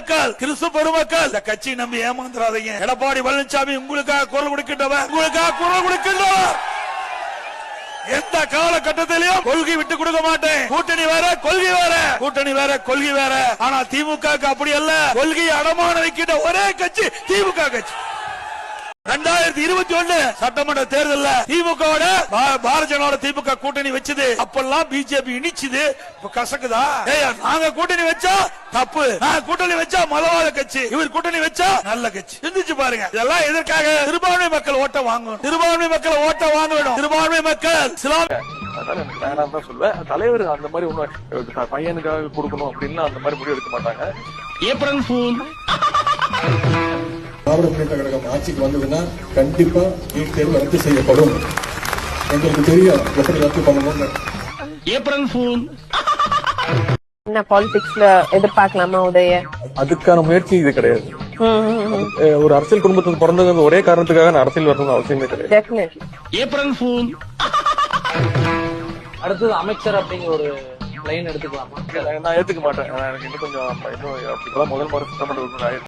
மக்கள் கிறிஸ்து பெருமக்கள். இந்த கட்சி நம்பி ஏமாந்துறாதீங்க. எடப்பாடி பழனிசாமி உங்களுக்காக குரல் கொடுக்கின்றவர். உங்களுக்காக குரல் கொடுக்கின்றவர். எந்த காலகட்டத்திலையும் கொள்கை விட்டு கொடுக்க மாட்டேன். கூட்டணி வேற கொள்கை வேற. கூட்டணி வேற கொள்கை வேற. ஆனா திமுக அப்படி அல்ல. கொள்கையை அடமான வைக்கின்ற ஒரே கட்சி திமுக கட்சி. ரெண்டாயிரத்தி இருபத்தி ஒண்ணு சட்டமன்ற தேர்தல்ல திமுகவோட பா- பாரதிய ஜனதா திமுக கூட்டணி வச்சது. அப்பெல்லாம் பிஜேபி இனிச்சுது. இப்ப கசக்குதா? ஏய் நாங்க கூட்டணி வச்சா தப்பு. நான் கூட்டணி வச்சா மதவாத கட்சி. இவர் கூட்டணி வச்சா நல்ல கட்சி. சிந்திச்சு பாருங்க. இதெல்லாம் எதற்காக? சிறுபான்மை மக்கள் ஓட்ட வாங்கணும். சிறுபான்மை மக்கள் ஓட்ட வாங்க வேணும் சிறுபான்மை மக்கள் தான் சொல்லுவேன் தலைவர் அந்த மாதிரி ஒன்றும் பையனுக்காக கொடுக்கணும் அப்படின்னு அந்த மாதிரி முடிவு எடுக்க மாட்டாங்க. ஏப்ரல் ஃபூல் திராவிட முன்னேற்ற கழகம் ஆட்சிக்கு வந்ததுன்னா கண்டிப்பா நீட் தேர்வு ரத்து செய்யப்படும். எங்களுக்கு தெரியும் எப்படி ரத்து பண்ணணும்னு. April fool. என்ன பாலிடிக்ஸ்ல எதிர்பார்க்கலாமா உதய? அதுக்கான முயற்சி இது கிடையாது. ஒரு அரசியல் குடும்பத்துக்கு பிறந்தது ஒரே காரணத்துக்காக நான் அரசியல் வரணும்னு அவசியமே கிடையாது. April fool. அடுத்தது அமைச்சர் அப்படிங்கிற ஒரு லைன் எடுத்துக்கலாமா? நான் ஏத்துக்க மாட்டேன். எனக்கு இன்னும் கொஞ்சம் முதல் முறை சட்டமன்ற